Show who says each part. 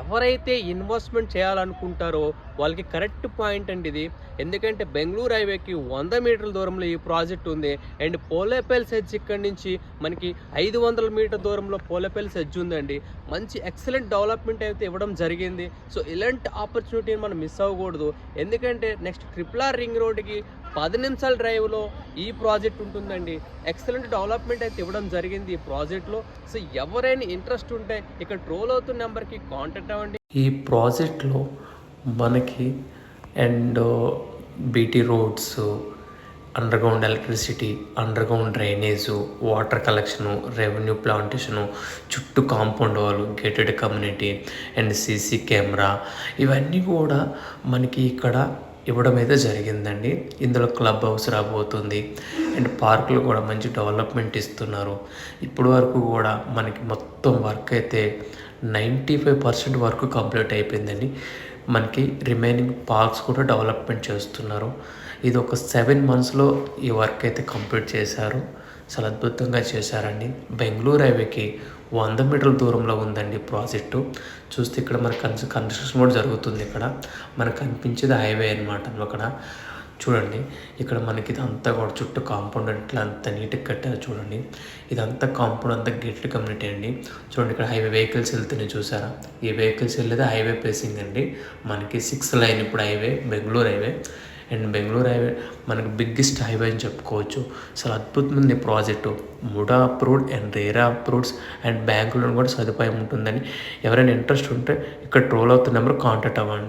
Speaker 1: ఎవరైతే ఇన్వెస్ట్మెంట్ చేయాలనుకుంటారో వాళ్ళకి correct point అండి ఇది. ఎందుకంటే బెంగళూరు హైవేకి వంద మీటర్ల దూరంలో ఈ ప్రాజెక్ట్ ఉంది. అండ్ పోలేపల్లి సెజ్ ఇక్కడ నుంచి మనకి ఐదు వందల మీటర్ దూరంలో పోలేపల్లి సెజ్ ఉందండి. మంచి ఎక్సలెంట్ డెవలప్మెంట్ అయితే ఇవ్వడం జరిగింది. సో ఇలాంటి ఆపర్చునిటీని మనం మిస్ అవ్వకూడదు. ఎందుకంటే నెక్స్ట్ ట్రిపుల్ ఆర్ రింగ్ రోడ్కి పది నిమిషాల డ్రైవ్లో ఈ ప్రాజెక్ట్ ఉంటుందండి. ఎక్సలెంట్ డెవలప్మెంట్ అయితే ఇవ్వడం జరిగింది ఈ ప్రాజెక్ట్లో సో ఎవరైనా ఇంట్రెస్ట్ ఉంటే ఇక్కడ ట్రోల్ అవుతున్న నెంబర్కి కాంటాక్ట్ అవ్వండి.
Speaker 2: ఈ ప్రాజెక్ట్లో మనకి and BT roads underground electricity underground drainage water collection revenue plantation చుట్టూ కాంపౌండ్ వాళ్ళు gated community and CC camera ఇవన్నీ కూడా మనకి ఇక్కడ ఇవ్వడం అయితే జరిగిందండి. ఇందులో క్లబ్ హౌస్ రాబోతుంది. అండ్ పార్కులు కూడా మంచి డెవలప్మెంట్ ఇస్తున్నారు. ఇప్పటి వరకు కూడా మనకి మొత్తం వర్క్ అయితే నైంటీ ఫైవ్ పర్సెంట్ వరకు కంప్లీట్ అయిపోయిందండి. మనకి రిమైనింగ్ పార్క్స్ కూడా డెవలప్మెంట్ చేస్తున్నారు. ఇది ఒక సెవెన్ మంత్స్లో ఈ వర్క్ అయితే కంప్లీట్ చేశారు. చాలా అద్భుతంగా చేశారండి. బెంగళూరు హైవేకి వంద మీటర్ల దూరంలో ఉందండి ప్రాజెక్టు. చూస్తే ఇక్కడ మనకి కన్స్ కన్స్ట్రక్షన్ కూడా జరుగుతుంది ఇక్కడ. మనకు కనిపించేది హైవే అనమాట అక్కడ. చూడండి ఇక్కడ మనకి ఇదంతా కూడా చుట్టూ కాంపౌండ్ ఇట్లా అంత నీట్గా కట్టారు చూడండి. ఇదంతా కాంపౌండ్ అంతా గేటెడ్ కమ్యూనిటీ అండి. చూడండి ఇక్కడ హైవే వెహికల్స్ వెళ్తున్నాయి చూసారా? ఈ వెహికల్స్ వెళ్ళేది హైవే ప్లేసింగ్ అండి. మనకి సిక్స్ లైన్ ఇప్పుడు highway Bengaluru highway. And Bengaluru highway మనకు బిగ్గెస్ట్ హైవే అని చెప్పుకోవచ్చు. అసలు అద్భుతమైన project. MUDA approved and RERA approved and బ్యాంకులో కూడా సదుపాయం ఉంటుందని. ఎవరైనా ఇంట్రెస్ట్ ఉంటే ఇక్కడ ట్రోల్ అవుతున్న నెంబర్ కాంటాక్ట్ అవ్వండి.